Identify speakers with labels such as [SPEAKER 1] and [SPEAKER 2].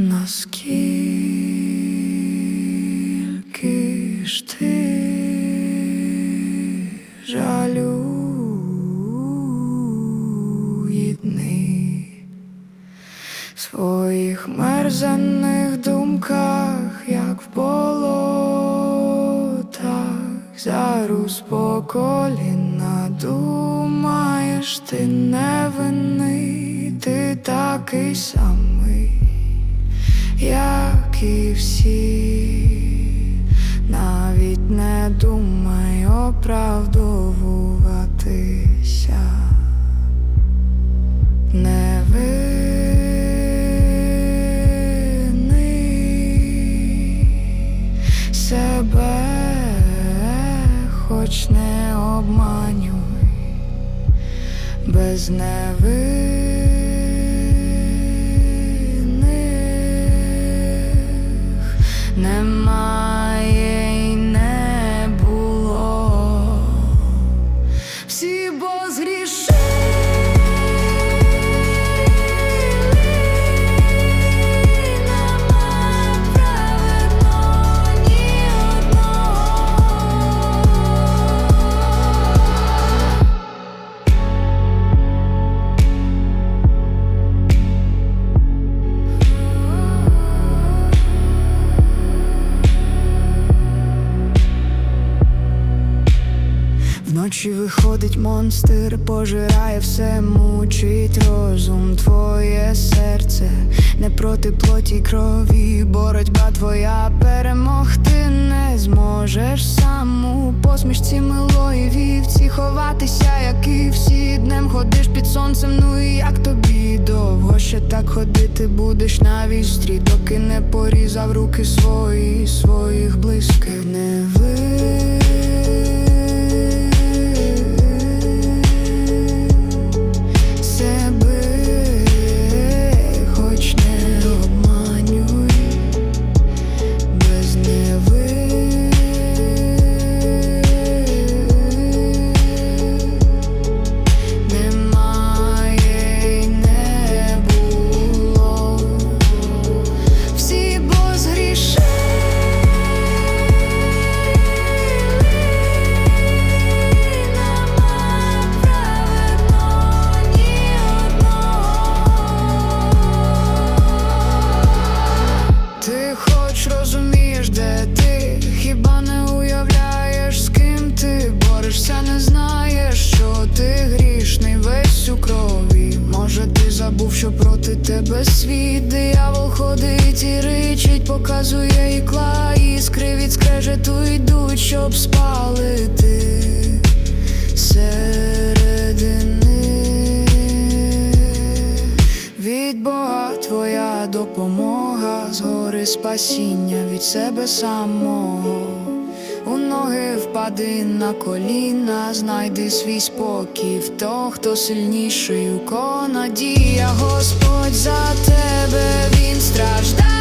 [SPEAKER 1] Наскільки ж ти жалюгідний? В своїх мерзенних думках, як в болотах, зарус по коліна. Думаєш, ти невинний, ти такий самий як і всі, навіть не думай оправдовуватися. Невинний себе, хоч не обманюй без невинних немає Вночі виходить монстр, пожирає все, мучить розум, твоє серце, не проти плоті крові, боротьба твоя перемогти не зможеш сам у посмішці милої вівці ховатися, як і всі днем ходиш під сонцем. Ну і як тобі довго ще так ходити будеш на вістрі, доки не порізав руки свої, своїх близьких не себе, тебе світ, диявол ходить і ричить, показує ікла, іскри від скрежету йдуть, щоб спалити середини. Від Бога твоя допомога, згори спасіння від себе самого. У ноги впади на коліна, знайди свій спокій того, хто сильніший, у надія, Господь за тебе він ти